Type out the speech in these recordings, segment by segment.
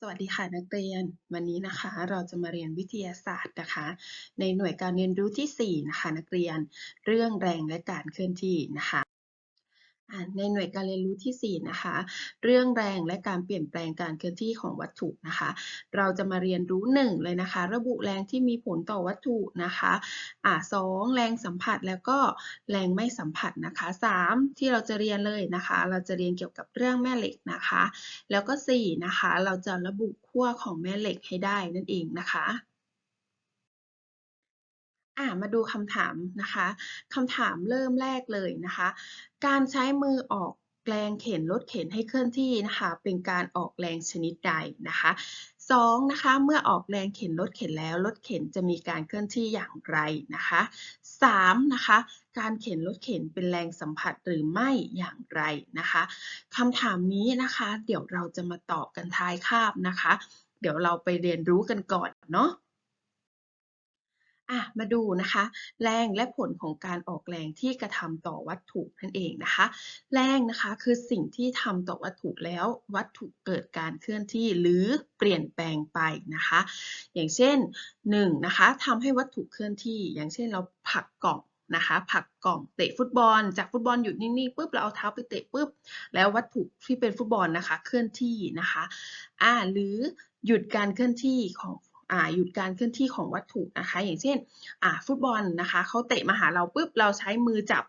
สวัสดีค่ะนักเรียน วันนี้นะคะเราจะมาเรียนวิทยาศาสตร์นะคะ ในหน่วยการเรียนรู้ที่ 4 นะคะนักเรียน เรื่องแรงและการเคลื่อนที่นะคะ ในหน่วยการเรียนรู้ที่ 4 นะคะ เรื่องแรงและการเปลี่ยนแปลงการเคลื่อนที่ของวัตถุนะคะ เราจะมาเรียนรู้ 1 เลยนะคะ ระบุแรงที่มีผลต่อวัตถุนะคะอ่าสองแรงสัมผัสแล้วก็แรงไม่สัมผัสนะคะ 3 ที่เราจะเรียนเลยนะคะ เราจะเรียนเกี่ยวกับเรื่องแม่เหล็กนะคะ แล้วก็ 4 นะคะ เราจะระบุขั้วของแม่เหล็กให้ได้นั่นเองนะคะ อ่ามาดูคำถามนะคะคำถามเริ่มแรกเลยนะคะ การใช้มือออกแรงเข็นรถเข็นให้เคลื่อนที่นะคะ เป็นการออกแรงชนิดใดนะคะสองนะคะเมื่อออกแรงเข็นรถเข็นแล้วรถเข็นจะมีการเคลื่อนที่อย่างไรนะคะสามนะคะการเข็นรถเข็นเป็นแรงสัมผัสหรือไม่อย่างไรนะคะคำถามนี้นะคะ เดี๋ยวเราจะมาตอบกันท้ายคาบนะคะ เดี๋ยวเราไปเรียนรู้กันก่อนเนาะ อะมาดูนะคะ แรงและผลของการออกแรงที่กระทำต่อวัตถุนั่นเองนะคะ แรงนะคะคือสิ่งที่ทำต่อวัตถุแล้ววัตถุเกิดการเคลื่อนที่หรือเปลี่ยนแปลงไปนะคะ อย่างเช่น1นะคะทำให้วัตถุเคลื่อนที่ อย่างเช่นเราผลักกล่องนะคะผลักกล่องเตะฟุตบอล จากฟุตบอลหยุดนิ่งๆปุ๊บเราเอาเท้าไปเตะปุ๊บแล้ววัตถุที่เป็นฟุตบอลนะคะ เคลื่อนที่นะคะอ่าหรือหยุดการเคลื่อนที่ของ หยุดการเคลื่อนที่ของวัตถุนะคะ อย่างเช่นฟุตบอลนะคะเขาเตะมาหาเราปุ๊บเราใช้มือจับ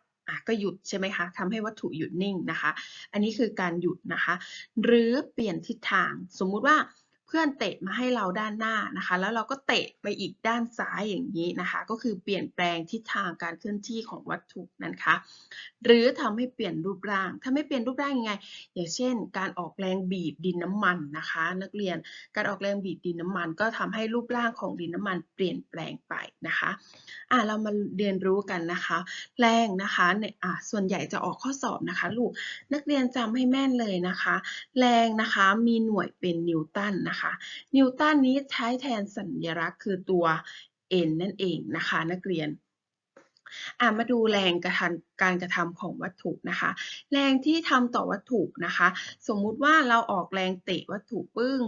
ก็หยุดใช่ไหมคะทำให้วัตถุหยุดนิ่งนะคะ อันนี้คือการหยุดนะคะ หรือเปลี่ยนทิศทางสมมุติว่า เพื่อนเตะมาให้เราด้านหน้านะคะ แล้วเราก็เตะไปอีกด้านซ้ายอย่างนี้นะคะ ก็คือเปลี่ยนแปลงทิศทางการเคลื่อนที่ของวัตถุนะคะหรือทำให้เปลี่ยนรูปร่าง ถ้าไม่เปลี่ยนรูปร่างยังไง อย่างเช่น การออกแรงบีบดินน้ำมันนะคะ นักเรียนการออกแรงบีบดินน้ำมัน ก็ทำให้รูปร่างของดินน้ำมันเปลี่ยนแปลงไปนะคะอ่าเรามาเรียนรู้กันนะคะ แรงนะคะเนี่ยอ่าส่วนใหญ่จะออกข้อสอบนะคะลูกนักเรียนจำให้แม่นเลยนะคะ แรงนะคะมีหน่วยเป็นนิวตันนะคะคะ นิวตันนี้ใช้แทนสัญลักษณ์คือตัว n นั่นเองนะคะ นักเรียนมาดูแรงกระทำการกระทำของวัตถุนะคะ แรงที่ทำต่อวัตถุนะคะ สมมุติว่าเราออกแรงเตะวัตถุปึ้ง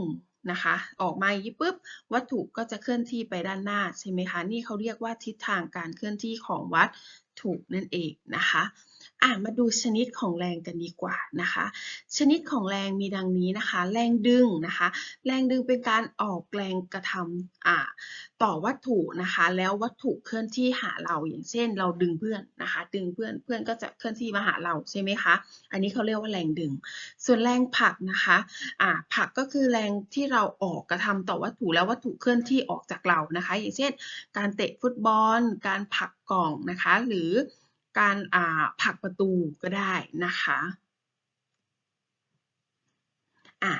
นะคะ ออกมายี่ปุ๊บวัตถุก็จะเคลื่อนที่ไปด้านหน้าใช่ไหมคะ นี่เขาเรียกว่าทิศทางการเคลื่อนที่ของวัตถุนั่นเองนะคะ อะมาดูชนิดของแรงกันดีกว่านะคะ ชนิดของแรงมีดังนี้นะคะ แรงดึงนะคะ แรงดึงเป็นการออกแรงกระทำอ่าต่อวัตถุนะคะ แล้ววัตถุเคลื่อนที่หาเราอย่างเช่น เราดึงเพื่อนนะคะ ดึงเพื่อนเพื่อนก็จะเคลื่อนที่มาหาเราใช่ไหมคะ อันนี้เขาเรียกว่าแรงดึง ส่วนแรงผลักนะคะอ่าผลักก็คือแรงที่เราออกกระทำต่อวัตถุแล้ววัตถุเคลื่อนที่ออกจากเรานะคะ อย่างเช่น การเตะฟุตบอล การผลักกล่องนะคะ หรือ การผลักประตูก็ได้นะคะอะ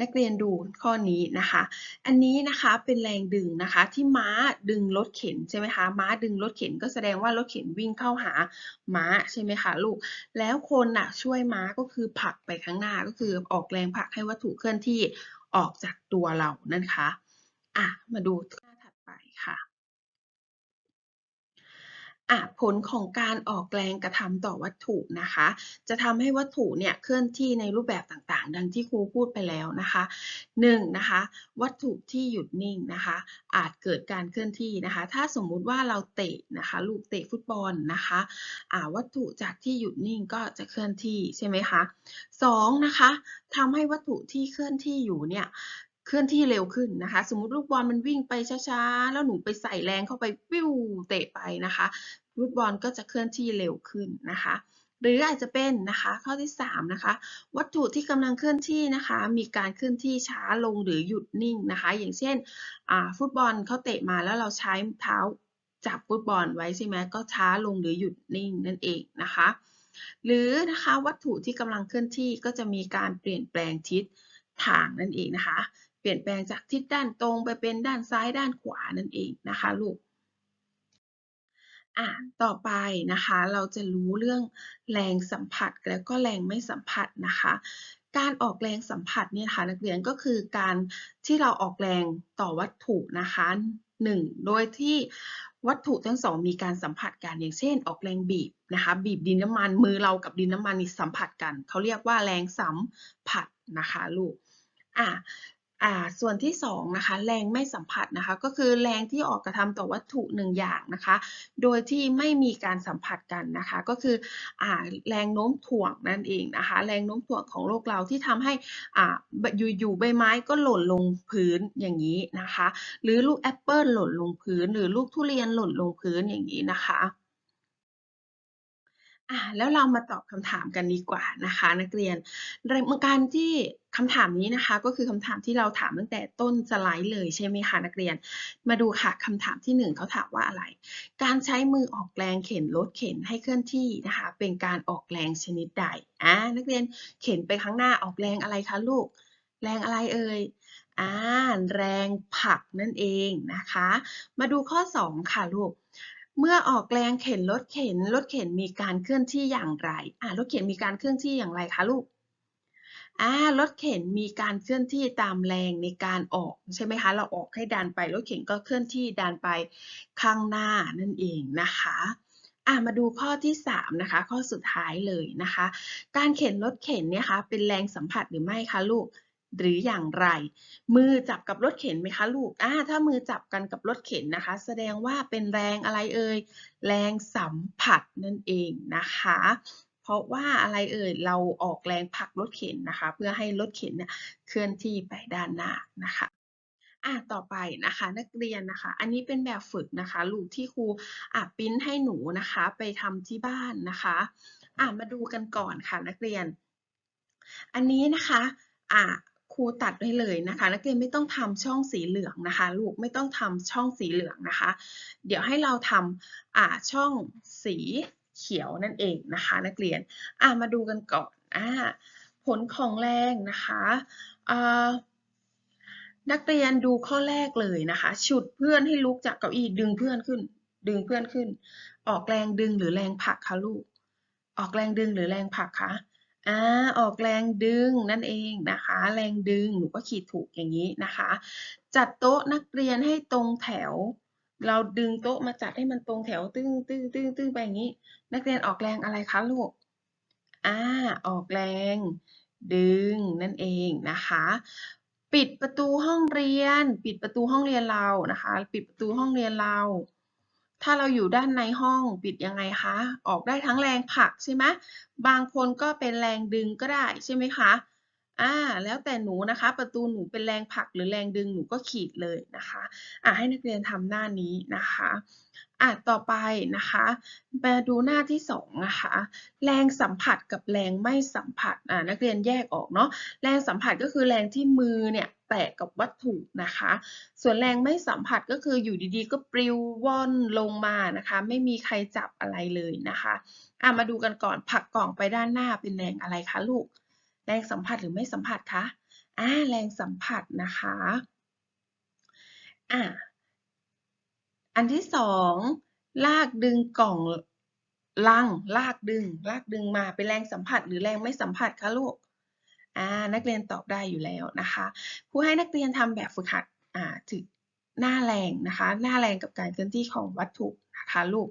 นักเรียนดูข้อนี้นะคะ อันนี้นะคะเป็นแรงดึงนะคะที่ม้าดึงรถเข็นใช่ไหมคะม้าดึงรถเข็นก็แสดงว่ารถเข็นวิ่งเข้าหาม้าใช่ไหมคะลูก แล้วคนน่ะช่วยม้าก็คือผลักไปข้างหน้าก็คือออกแรงผลักให้วัตถุเคลื่อนที่ออกจากตัวเรานั่นคะอะมาดูหน้าถัดไปค่ะ อะผลของการออกแรงกระทำต่อวัตถุนะคะ จะทำให้วัตถุเนี่ยเคลื่อนที่ในรูปแบบต่างๆ ดังที่ครูพูดไปแล้วนะคะ1นนะคะ วัตถุที่หยุดนิ่งนะคะ อาจเกิดการเคลื่อนที่นะคะ ถ้าสมมุติว่าเราเตะนะคะลูกเตะฟุตบอลนะคะอ่าวัตถุจากที่หยุดนิ่งก็จะเคลื่อนที่ใช่ไหมคะ 2 นะคะทำให้วัตถุที่เคลื่อนที่อยู่เนี่ย เคลื่อนที่เร็วขึ้นนะคะ สมมุติลูกบอลมันวิ่งไปช้าๆ แล้วหนูไปใส่แรงเข้าไปปิ้วเตะไปนะคะ ลูกบอลก็จะเคลื่อนที่เร็วขึ้นนะคะ หรืออาจจะเป็นนะคะข้อที่3นะคะวัตถุที่กำลังเคลื่อนที่นะคะ มีการเคลื่อนที่ช้าลงหรือหยุดนิ่งนะคะ อย่างเช่นฟุตบอลเขาเตะมาแล้วเราใช้เท้าจับฟุตบอลไว้ใช่ไหมก็ช้าลงหรือหยุดนิ่งนั่นเองนะคะ หรือนะคะวัตถุที่กำลังเคลื่อนที่ก็จะมีการเปลี่ยนแปลงทิศทางนั่นเองนะคะ เปลี่ยนแปลงจากทิศด้านตรงไปเป็นด้านซ้ายด้านขวานั่นเองนะคะลูกอะต่อไปนะคะเราจะรู้เรื่องแรงสัมผัสแล้วก็แรงไม่สัมผัสนะคะ การออกแรงสัมผัสเนี่ยค่ะนักเรียนก็คือการที่เราออกแรงต่อวัตถุนะคะหนึ่งโดยที่วัตถุทั้งสองมีการสัมผัสกันอย่างเช่น ออกแรงบีบนะคะ บีบดินน้ำมันมือเรากับดินน้ำมันนี่สัมผัสกันเขาเรียกว่าแรงสัมผัสนะคะลูกอะ อ่าส่วนที่2นะคะแรงไม่สัมผัสนะคะก็คือแรงที่ออกกระทำต่อวัตถุหนึ่งอย่างนะคะ โดยที่ไม่มีการสัมผัสกันนะคะ ก็คืออ่าแรงโน้มถ่วงนั่นเองนะคะ แรงโน้มถ่วงของโลกเราที่ทำให้อ่าอยู่ๆใบไม้ก็หล่นลงพื้นอย่างนี้นะคะ หรือลูกแอปเปิลหล่นลงพื้น หรือลูกทุเรียนหล่นลงพื้นอย่างนี้นะคะ อ่าแล้วเรามาตอบคำถามกันดีกว่านะคะ นักเรียนการที่คำถามนี้นะคะ ก็คือคำถามที่เราถามตั้งแต่ต้นสไลด์เลยใช่ไหมคะนักเรียน มาดูค่ะคำถามที่1เขาถามว่าอะไร การใช้มือออกแรงเข็นรถเข็นให้เคลื่อนที่นะคะ เป็นการออกแรงชนิดใดอ่านักเรียนเข็นไปข้างหน้าออกแรงอะไรคะลูก แรงอะไรเอ่ยอ่าแรงผักนั่นเองนะคะ มาดูข้อ 2 ค่ะลูก เมื่อออกแรงเข็นรถเข็นรถเข็นมีการเคลื่อนที่อย่างไรอ่ารถเข็นมีการเคลื่อนที่อย่างไรคะลูกอ่ารถเข็นมีการเคลื่อนที่ตามแรงในการออกใช่ไหมคะ เราออกให้ดันไปรถเข็นก็เคลื่อนที่ดันไปข้างหน้านั่นเองนะคะอ่ามาดูข้อที่3นะคะ ข้อสุดท้ายเลยนะคะ การเข็นรถเข็นเนี่ยคะเป็นแรงสัมผัสหรือไม่คะลูก หรืออย่างไร มือจับกับรถเข็นไหมคะลูกอ่าถ้ามือจับกันกับรถเข็นนะคะ แสดงว่าเป็นแรงอะไรเอ่ย แรงสัมผัสนั่นเองนะคะ เพราะว่าอะไรเอ่ย เราออกแรงผลักรถเข็นนะคะ เพื่อให้รถเข็นเนี่ยเคลื่อนที่ไปด้านหน้านะคะอะต่อไปนะคะนักเรียนนะคะ อันนี้เป็นแบบฝึกนะคะลูกที่ครูอะปิ้นให้หนูนะคะ ไปทำที่บ้านนะคะอะมาดูกันก่อนค่ะนักเรียน อันนี้นะคะอะ ครูตัดได้เลยนะคะ นักเรียนไม่ต้องทำช่องสีเหลืองนะคะลูกไม่ต้องทำช่องสีเหลืองนะคะ เดี๋ยวให้เราทำอ่าช่องสีเขียวนั่นเองนะคะ นักเรียนอ่ามาดูกันก่อนอ่าผลของแรงนะคะอ่านักเรียนดูข้อแรกเลยนะคะ ฉุดเพื่อนให้ลุกจากเก้าอี้ดึงเพื่อนขึ้น ดึงเพื่อนขึ้น ออกแรงดึงหรือแรงผลักคะลูก ออกแรงดึงหรือแรงผลักคะ อ่าออกแรงดึงนั่นเองนะคะ แรงดึงหนูก็ขีดถูกอย่างนี้นะคะ จัดโต๊ะนักเรียนให้ตรงแถว เราดึงโต๊ะมาจัดให้มันตรงแถวตึ้งตึ้งตึ้งตึ้งไปอย่างนี้ นักเรียนออกแรงอะไรคะลูกอ่าออกแรง ดึงนั่นเองนะคะ ปิดประตูห้องเรียน ปิดประตูห้องเรียนเรานะคะ ปิดประตูห้องเรียนเรา ถ้าเราอยู่ด้านในห้องปิดยังไงคะ ออกได้ทั้งแรงผลักใช่ไหมบางคนก็เป็นแรงดึงก็ได้ใช่ไหมคะ อ่าแล้วแต่หนูนะคะ ประตูหนูเป็นแรงผลักหรือแรงดึงหนูก็ขีดเลยนะคะอ่าให้นักเรียนทำหน้านี้นะคะอะต่อไปนะคะมาดูหน้าที่2นะคะแรงสัมผัสกับแรงไม่สัมผัสอ่านักเรียนแยกออกเนาะแรงสัมผัสก็คือแรงที่มือเนี่ยแตะกับวัตถุนะคะ ส่วนแรงไม่สัมผัสก็คืออยู่ดีๆ ก็ปลิวว่อนลงมานะคะ ไม่มีใครจับอะไรเลยนะคะอะมาดูกันก่อนผลักกล่องไปด้านหน้าเป็นแรงอะไรคะลูก แรงสัมผัสหรือไม่สัมผัสคะอ่าแรงสัมผัสนะคะอ่าอันที่สองลากดึงกล่องลังลากดึง ลากดึงมาเป็นแรงสัมผัส หรือแรงไม่สัมผัสคะลูกอ่านักเรียนตอบได้อยู่แล้วนะคะครูให้นักเรียนทำแบบฝึกหัดอ่าถึงหน้าแรงนะคะ หน้าแรงกับการเคลื่อนที่ของวัตถุนะคะลูก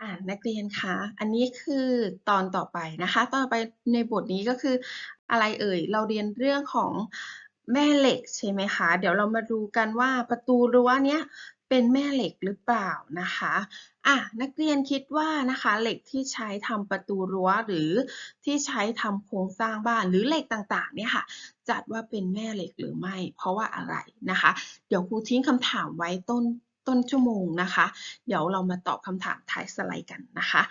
อ่านักเรียนคะ อันนี้คือตอนต่อไปนะคะ ตอนไปในบทนี้ก็คืออะไรเอ่ย เราเรียนเรื่องของแม่เหล็กใช่ไหมคะ เดี๋ยวเรามาดูกันว่าประตูรั้วเนี้ยเป็นแม่เหล็กหรือเปล่านะคะ อะ นักเรียนคิดว่านะคะ เหล็กที่ใช้ทำประตูรั้วหรือที่ใช้ทำโครงสร้างบ้านหรือเหล็กต่างๆ เนี่ยค่ะ จัดว่าเป็นแม่เหล็กหรือไม่ เพราะว่าอะไรนะคะ เดี๋ยวครูทิ้งคำถามไว้ต้น ต้นชั่วโมงนะคะ เดี๋ยวเรามาตอบคำถามท้ายสไลด์กันนะคะ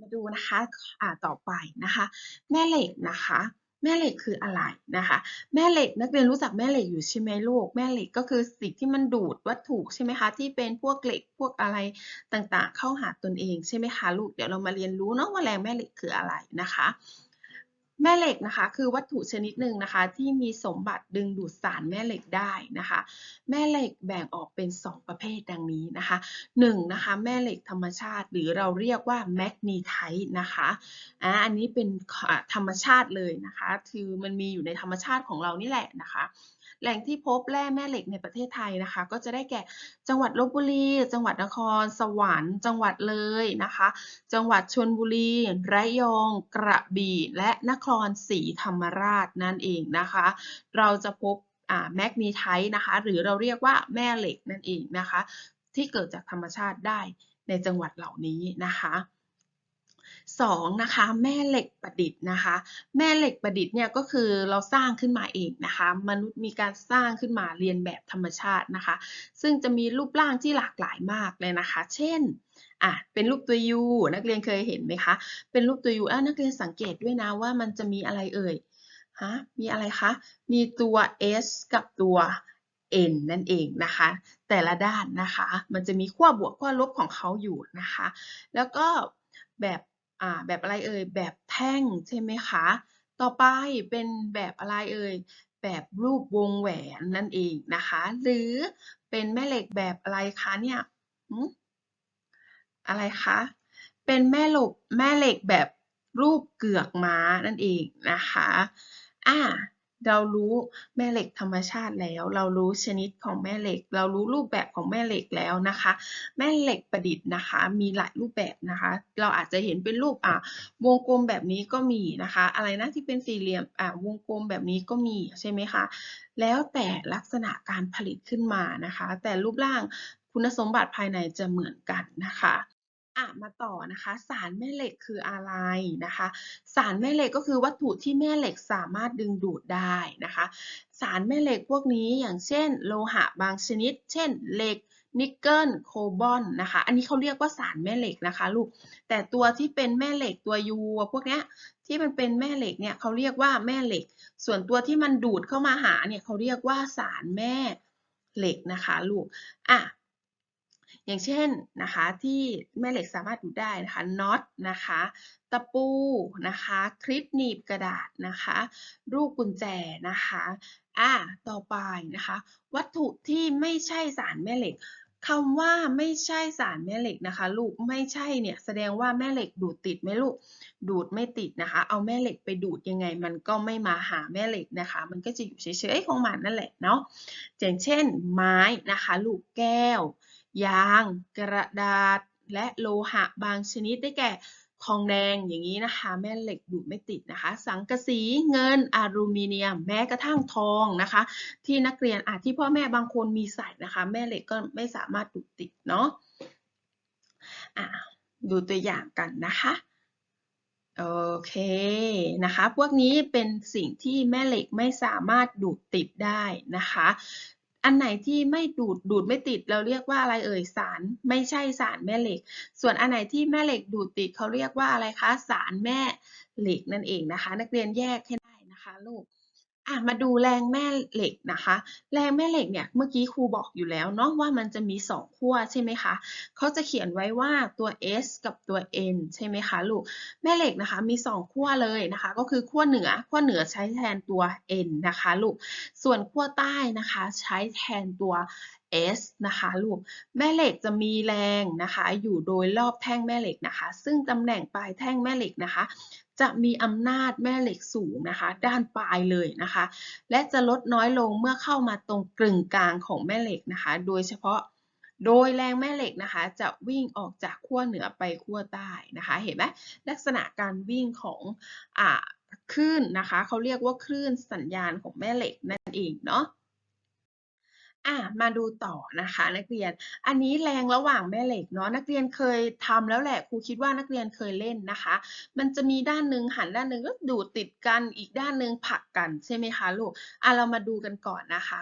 มาดูนะคะอ่าต่อไปนะคะ แม่เหล็กนะคะแม่เหล็กคืออะไรนะคะ แม่เหล็กนักเรียนรู้จักแม่เหล็กอยู่ใช่ไหมลูก แม่เหล็กก็คือสิ่งที่มันดูดวัตถุใช่ไหมคะ ที่เป็นพวกเหล็กพวกอะไรต่างๆ เข้าหาตนเองใช่ไหมคะลูก เดี๋ยวเรามาเรียนรู้เนาะว่าแรงแม่เหล็กคืออะไรนะคะ แม่เหล็กนะคะ คือวัตถุชนิดหนึ่งนะคะ ที่มีสมบัติดึงดูดสารแม่เหล็กได้นะคะ แม่เหล็กแบ่งออกเป็น 2 ประเภทดังนี้นะคะ 1 นะคะแม่เหล็กธรรมชาติ หรือเราเรียกว่าแมกนีไทต์นะคะอ่าอันนี้เป็นธรรมชาติเลยนะคะ คือมันมีอยู่ในธรรมชาติของเรานี่แหละนะคะ แหล่งที่พบแร่แม่เหล็กในประเทศไทยนะคะ ก็จะได้แก่จังหวัดลบบุรี จังหวัดนครสวรรค์ จังหวัดเลยนะคะ จังหวัดชลบุรี ระยอง กระบี่ และนครศรีธรรมราชนั่นเองนะคะ เราจะพบแมกนีไทต์นะคะ หรือเราเรียกว่าแม่เหล็กนั่นเองนะคะ ที่เกิดจากธรรมชาติได้ในจังหวัดเหล่านี้นะคะ สองนะคะแม่เหล็กประดิษฐ์นะคะ แม่เหล็กประดิษฐ์เนี่ยก็คือเราสร้างขึ้นมาเองนะคะ มนุษย์มีการสร้างขึ้นมาเรียนแบบธรรมชาตินะคะ ซึ่งจะมีรูปร่างที่หลากหลายมากเลยนะคะ เช่นอะเป็นรูปตัว U นักเรียนเคยเห็นไหมคะเป็นรูปตัว U อะนักเรียนสังเกตด้วยนะว่ามันจะมีอะไรเอ่ยฮะมีอะไรคะมีตัว S กับตัว n นั่นเองนะคะ แต่ละด้านนะคะ มันจะมีขั้วบวกขั้วลบของเขาอยู่นะคะ แล้วก็แบบ อ่าแบบอะไรเอ่ยแบบแท่งใช่ไหมคะต่อไปเป็นแบบอะไรเอ่ยแบบรูปวงแหวนนั่นเองนะคะ หรือเป็นแม่เหล็กแบบอะไรคะเนี่ยอะไรคะเป็นแม่หล็กแม่เหล็กแบบรูปเกือกม้านั่นเองนะคะอ่า เรารู้แม่เหล็กธรรมชาติแล้ว เรารู้ชนิดของแม่เหล็ก เรารู้รูปแบบของแม่เหล็กแล้วนะคะ แม่เหล็กประดิษฐ์นะคะ มีหลายรูปแบบนะคะ เราอาจจะเห็นเป็นรูปอ่าวงกลมแบบนี้ก็มีนะคะ อะไรนะที่เป็นสี่เหลี่ยมอ่าวงกลมแบบนี้ก็มีใช่ไหมคะ แล้วแต่ลักษณะการผลิตขึ้นมานะคะ แต่รูปร่างคุณสมบัติภายในจะเหมือนกันนะคะ อะมาต่อนะคะ สารแม่เหล็กคืออะไรนะคะ สารแม่เหล็กก็คือวัตถุที่แม่เหล็กสามารถดึงดูดได้นะคะ สารแม่เหล็กพวกนี้อย่างเช่น โลหะบางชนิด เช่นเหล็กนิกเกิลโคบอลนะคะ อันนี้เขาเรียกว่าสารแม่เหล็กนะคะลูก แต่ตัวที่เป็นแม่เหล็กตัวยูพวกเนี้ยที่มันเป็นแม่เหล็กเนี่ยเขาเรียกว่าแม่เหล็ก ส่วนตัวที่มันดูดเข้ามาหาเนี่ยเขาเรียกว่าสารแม่เหล็กนะคะลูก อะ อย่างเช่นนะคะที่แม่เหล็กสามารถดูได้นะคะน็อตนะคะตะปูนะคะคลิปหนีบกระดาษนะคะลูกกุญแจนะคะอ่าต่อไปนะคะวัตถุที่ไม่ใช่สารแม่เหล็กคำว่าไม่ใช่สารแม่เหล็กนะคะ ลูกไม่ใช่เนี่ยแสดงว่าแม่เหล็กดูดติดไหมลูกดูดไม่ติดนะคะ เอาแม่เหล็กไปดูดยังไง มันก็ไม่มาหาแม่เหล็กนะคะ มันก็จะอยู่เฉยๆของมันนั่นแหละเนาะอย่างเช่นไม้นะคะ ลูกแก้ว ยาง กระดาษ และโลหะบางชนิดได้แก่ ทองแดงอย่างนี้นะคะ แม่เหล็กดูดไม่ติดนะคะ สังกะสีเงินอลูมิเนียม แม้กระทั่งทองนะคะ ที่นักเรียนอาจที่พ่อแม่บางคนมีใส่นะคะ แม่เหล็กก็ไม่สามารถดูดติดเนาะะดูตัวอย่างกันนะคะโอเคนะคะ พวกนี้เป็นสิ่งที่แม่เหล็กไม่สามารถดูดติดได้นะคะ อันไหนที่ไม่ดูดดูดไม่ติดเราเรียกว่าอะไรเอ่ยสารไม่ใช่สารแม่เหล็ก ส่วนอันไหนที่แม่เหล็กดูดติดเขาเรียกว่าอะไรคะสารแม่เหล็กนั่นเองนะคะ นักเรียนแยกให้ได้นะคะลูก อะมาดูแรงแม่เหล็กนะคะ แรงแม่เหล็กเนี่ยเมื่อกี้ครูบอกอยู่แล้วเนาะว่ามันจะมี 2 ขั้วใช่ไหมคะเขาจะเขียนไว้ว่าตัว S กับตัว N ใช่ไหมคะลูกแม่เหล็กนะคะมี 2 ขั้วเลยนะคะ ก็คือขั้วเหนือขั้วเหนือใช้แทนตัว N นะคะลูกส่วนขั้วใต้นะคะใช้แทนตัว S นะคะลูกแม่เหล็กจะมีแรงนะคะอยู่โดยรอบแท่งแม่เหล็กนะคะ ซึ่งตำแหน่งปลายแท่งแม่เหล็กนะคะ จะมีอำนาจแม่เหล็กสูงนะคะ ด้านปลายเลยนะคะ และจะลดน้อยลงเมื่อเข้ามาตรงกึ่งกลางของแม่เหล็กนะคะ โดยเฉพาะโดยแรงแม่เหล็กนะคะ จะวิ่งออกจากขั้วเหนือไปขั้วใต้นะคะ เห็นไหมลักษณะการวิ่งของอ่าคลื่นนะคะเขาเรียกว่าคลื่นสัญญาณของแม่เหล็กนั่นเองเนาะ อะมาดูต่อนะคะนักเรียน อันนี้แรงระหว่างแม่เหล็กเนาะนักเรียนเคยทำแล้วแหละครูคิดว่านักเรียนเคยเล่นนะคะ มันจะมีด้านหนึ่งหันด้านหนึ่งก็ดูดติดกันอีกด้านหนึ่งผักกันใช่ไหมคะลูกอะเรามาดูกันก่อนนะคะ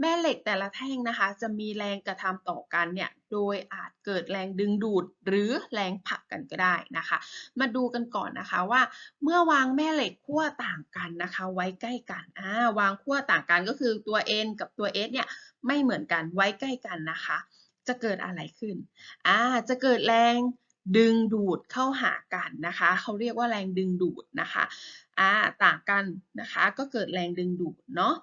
แม่เหล็กแต่ละแท่งนะคะ จะมีแรงกระทำต่อกันเนี่ย โดยอาจเกิดแรงดึงดูดหรือแรงผลักกันก็ได้นะคะ มาดูกันก่อนนะคะว่า เมื่อวางแม่เหล็กขั้วต่างกันนะคะ ไว้ใกล้กันอ่าวางขั้วต่างกันก็คือตัว N กับตัว S เนี่ยไม่เหมือนกันไว้ใกล้กันนะคะ จะเกิดอะไรขึ้นอ่าจะเกิดแรงดึงดูดเข้าหากันนะคะ เขาเรียกว่าแรงดึงดูดนะคะอ่าต่างกันนะคะ ก็เกิดแรงดึงดูดเนาะ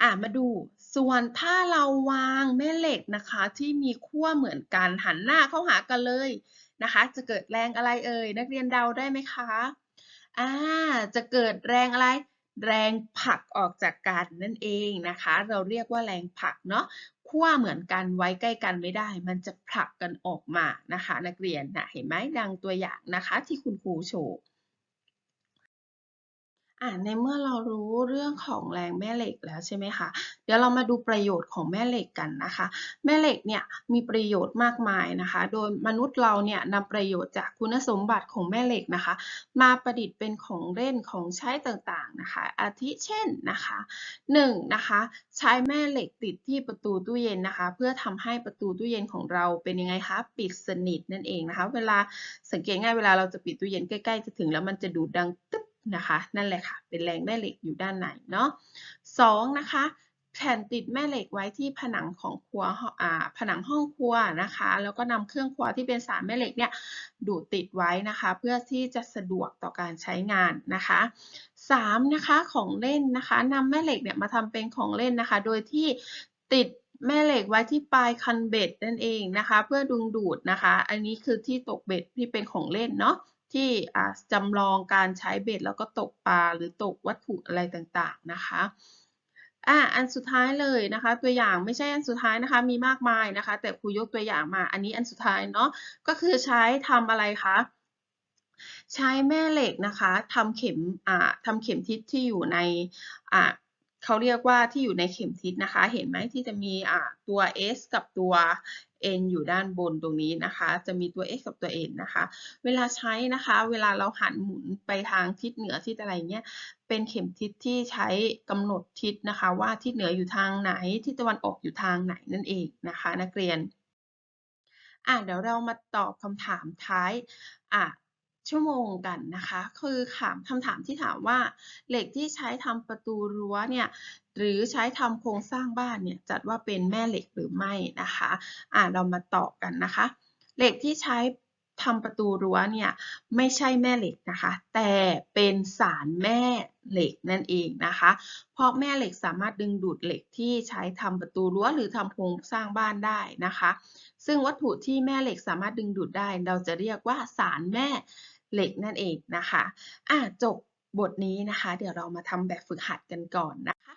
อ่ามาดู ส่วนถ้าเราวางแม่เหล็กนะคะที่มีขั้วเหมือนกันหันหน้าเข้าหากันเลยนะคะ จะเกิดแรงอะไรเอ่ยนักเรียนเดาได้ไหมคะอ่าจะเกิดแรงอะไร แรงผลักออกจากกันนั่นเองนะคะ เราเรียกว่าแรงผลักเนาะขั้วเหมือนกันไว้ใกล้กันไม่ได้ มันจะผลักกันออกมานะคะ นักเรียนนะเห็นไหมดังตัวอย่างนะคะที่คุณครูโชว์ อ่าในเมื่อเรารู้เรื่องของแรงแม่เหล็กแล้วใช่ไหมคะ เดี๋ยวเรามาดูประโยชน์ของแม่เหล็กกันนะคะ แม่เหล็กเนี่ยมีประโยชน์มากมายนะคะ โดยมนุษย์เราเนี่ยนำประโยชน์จากคุณสมบัติของแม่เหล็กนะคะ มาประดิษฐ์เป็นของเล่นของใช้ต่างๆนะคะ อาทิเช่นนะคะหนึ่งนะคะใช้แม่เหล็กติดที่ประตูตู้เย็นนะคะ เพื่อทำให้ประตูตู้เย็นของเราเป็นยังไงคะปิดสนิทนั่นเองนะคะ เวลาสังเกตง่ายเวลาเราจะปิดตู้เย็นใกล้ๆจะถึงแล้วมันจะดูดดังตึ๊บ นะคะ นั่นแหละค่ะ เป็นแรงแม่เหล็กอยู่ด้านในเนาะสองนะคะแผ่นติดแม่เหล็กไว้ที่ผนังของครัวอ่าผนังห้องครัวนะคะ แล้วก็นำเครื่องครัวที่เป็นสารแม่เหล็กเนี่ยดูดติดไว้นะคะ เพื่อที่จะสะดวกต่อการใช้งานนะคะสามนะคะของเล่นนะคะนำแม่เหล็กเนี่ยมาทำเป็นของเล่นนะคะ โดยที่ติดแม่เหล็กไว้ที่ปลายคันเบ็ดนั่นเองนะคะ เพื่อดึงดูดนะคะ อันนี้คือที่ตกเบ็ดที่เป็นของเล่นเนาะ ที่จำลองการใช้เบ็ดแล้วก็ตกปลาหรือตกวัตถุอะไรต่างๆนะคะอ่าอันสุดท้ายเลยนะคะ ตัวอย่างไม่ใช่อันสุดท้ายนะคะ มีมากมายนะคะ แต่ครูยกตัวอย่างมา อันนี้อันสุดท้ายเนาะก็คือใช้ทำอะไรคะใช้แม่เหล็กนะคะทำเข็มอ่าทำเข็มทิศที่อยู่ในอ่าเขาเรียกว่าที่อยู่ในเข็มทิศนะคะ เห็นไหมที่จะมีอ่าตัว S กับตัว n อยู่ด้านบนตรงนี้นะคะ จะมีตัว x กับตัว n นะคะ เวลาใช้นะคะ เวลาเราหันหมุนไปทางทิศเหนือทิศอะไรเงี้ย เป็นเข็มทิศที่ใช้กำหนดทิศนะคะ ว่าทิศเหนืออยู่ทางไหน ทิศตะวันออกอยู่ทางไหนนั่นเองนะคะ นักเรียน อะเดี๋ยวเรามาตอบคำถามท้ายอะ ชั่วโมงกันนะคะ คือถามคำถามที่ถามว่าเหล็กที่ใช้ทำประตูรั้วเนี่ยหรือใช้ทำโครงสร้างบ้านเนี่ยจัดว่าเป็นแม่เหล็กหรือไม่นะคะอ่าเรามาตอบกันนะคะ เหล็กที่ใช้ทำประตูรั้วเนี่ยไม่ใช่แม่เหล็กนะคะ แต่เป็นสารแม่เหล็กนั่นเองนะคะ เพราะแม่เหล็กสามารถดึงดูดเหล็กที่ใช้ทำประตูรั้วหรือทำโครงสร้างบ้านได้นะคะ ซึ่งวัตถุที่แม่เหล็กสามารถดึงดูดได้ เราจะเรียกว่าสารแม่ เหล็กนั่นเองนะคะอะจบบทนี้นะคะ เดี๋ยวเรามาทำแบบฝึกหัดกันก่อนนะคะ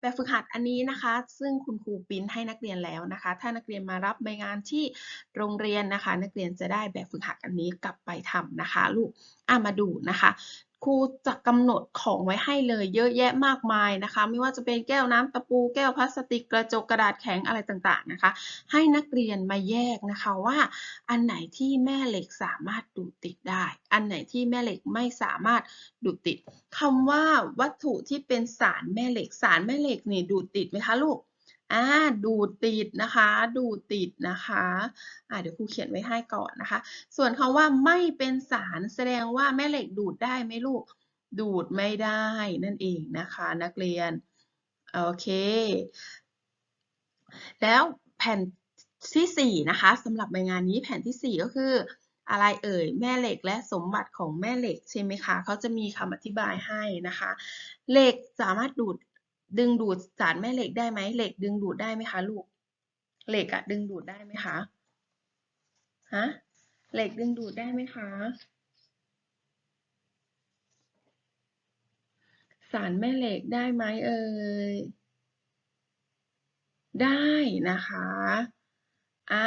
แบบฝึกหัดอันนี้นะคะ ซึ่งคุณครูปิ้นให้นักเรียนแล้วนะคะ ถ้านักเรียนมารับใบงานที่โรงเรียนนะคะ นักเรียนจะได้แบบฝึกหัดอันนี้กลับไปทำนะคะ ลูกอะมาดูนะคะ ครูจะกำหนดของไว้ให้เลยเยอะแยะมากมายนะคะ ไม่ว่าจะเป็นแก้วน้ำตะปูแก้วพลาสติกกระจกกระดาษแข็งอะไรต่างๆนะคะ ให้นักเรียนมาแยกนะคะว่า อันไหนที่แม่เหล็กสามารถดูดติดได้ อันไหนที่แม่เหล็กไม่สามารถดูดติดคำว่าวัตถุที่เป็นสารแม่เหล็กสารแม่เหล็กนี่ดูดติดไหมคะลูก อ่าดูดติดนะคะ ดูดติดนะคะอ่าเดี๋ยวครูเขียนไว้ให้ก่อนนะคะ ส่วนคำว่าไม่เป็นสารแสดงว่าแม่เหล็กดูดได้ไหมลูก ดูดไม่ได้นั่นเองนะคะ นักเรียน โอเค แล้วแผ่นที่สี่นะคะสำหรับใบงานนี้แผ่นที่สี่ก็คือ อะไรเอ่ยแม่เหล็กและสมบัติของแม่เหล็กใช่ไหมคะเขาจะมีคำอธิบายให้นะคะ เหล็กสามารถดูด ดึงดูดสารแม่เหล็กได้ไหมเหล็กดึงดูดได้ไหมคะลูก เหล็กอะดึงดูดได้ไหมคะฮะเหล็กดึงดูดได้ไหมคะ สารแม่เหล็กได้ไหมเอ่ยได้นะคะอ่า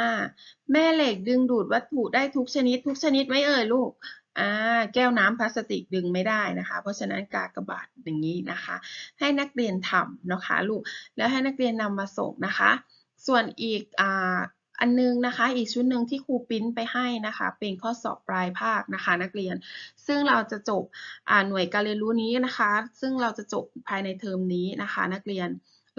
แม่เหล็กดึงดูดวัตถุได้ทุกชนิด ทุกชนิดไหมเอ่ยลูก อ่าแก้วน้ำพลาสติกดึงไม่ได้นะคะ เพราะฉะนั้นกากบาทอย่างนี้นะคะ ให้นักเรียนทำนะคะลูกแล้วให้นักเรียนนำมาส่งนะคะ ส่วนอีกอ่าอันนึงนะคะ อีกชุดหนึ่งที่ครูปิ้นไปให้นะคะ เป็นข้อสอบปลายภาคนะคะ นักเรียน ซึ่งเราจะจบหน่วยการเรียนรู้นี้นะคะ ซึ่งเราจะจบภายในเทอมนี้นะคะ นักเรียน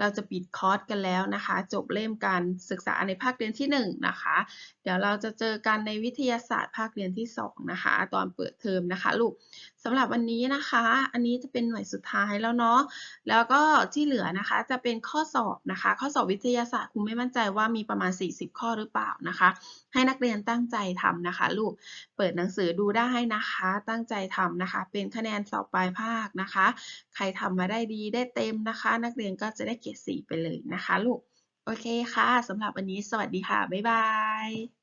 เราจะปิดคอร์สกันแล้วนะคะ จบเล่มการศึกษาในภาคเรียนที่ 1 นะคะ เดี๋ยวเราจะเจอกันในวิทยาศาสตร์ภาคเรียนที่ 2 นะคะ ตอนเปิดเทอมนะคะลูกสำหรับวันนี้นะคะ อันนี้จะเป็นหน่วยสุดท้ายแล้วเนาะแล้วก็ที่เหลือนะคะจะเป็นข้อสอบนะคะ ข้อสอบวิทยาศาสตร์คุณไม่มั่นใจว่ามีประมาณ 40 ข้อหรือเปล่านะคะ ให้นักเรียนตั้งใจทำนะคะ ลูกเปิดหนังสือดูได้นะคะ ตั้งใจทำนะคะ เป็นคะแนนสอบปลายภาคนะคะ ใครทำมาได้ดีได้เต็มนะคะ นักเรียนก็จะได้เกรดสีไปเลยนะคะลูก โอเคค่ะสำหรับวันนี้สวัสดีค่ะ บ๊ายบาย